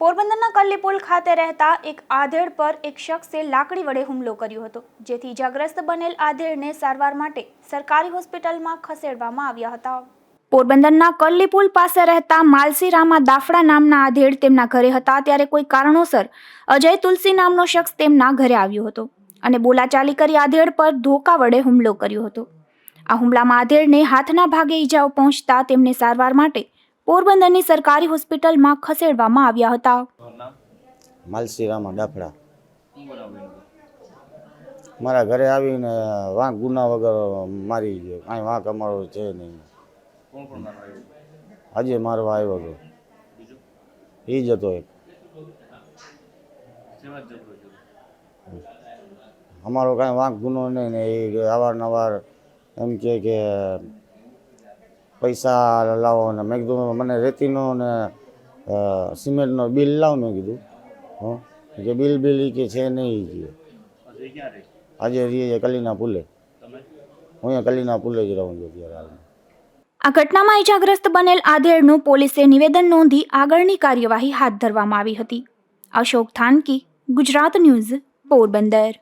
પોરબંદરના કલ્લીપુલ ખાતે રહેતા એક આધેડ પર એક શખ્સે લાકડી વડે હુમલો કર્યો હતો, જેથી ઇજાગ્રસ્ત બનેલ આધેડને સારવાર માટે સરકારી હોસ્પિટલમાં ખસેડવામાં આવ્યા હતા. પોરબંદરના કલ્લીપુલ પાસે રહેતા માલસીરામા દાફડા નામના આધેડ તેમના ઘરે હતા, ત્યારે કોઈ કારણોસર અજય તુલસી નામનો શખ્સ તેમના ઘરે આવ્યો હતો અને બોલાચાલી કરી આધેડ પર ધોકા વડે હુમલો કર્યો હતો. આ હુમલામાં આધેડને હાથના ભાગે ઈજાઓ પહોંચતા તેમને સારવાર માટે પોરબંદરની સરકારી હોસ્પિટલમાં ખસેડવામાં આવ્યા હતા. માલસીરામાં ડાફડા. મારા ઘરે આવીને વાંક, ગુના વગર મારી ગયો. કાંઈ વાંક અમારો છે નહીં. આજે મારવા આવ્યો હતો એ જ હતો એક. અમારો કાંઈ વાંક, ગુનો નહીં ને એ અવારનવાર એમ કે પૈસા લાવો ને મેં કીધું, મને રેતીનો ને સિમેન્ટનો બિલ લાવ, મેં કીધું. હં કે બિલ બિલ કે છે નહીં કે. આજે રીએ કલીના પુલે હું અહીંયા કલીના પુલે જ રહું છું અત્યારે હાલમાં. આ ઘટનામાં ઇજાગ્રસ્ત બનેલ આધેડનું પોલીસે નિવેદન નોંધી આગળની કાર્યવાહી હાથ ધરવામાં આવી હતી. અશોક થાનકી, ગુજરાત ન્યૂઝ, પોરબંદર.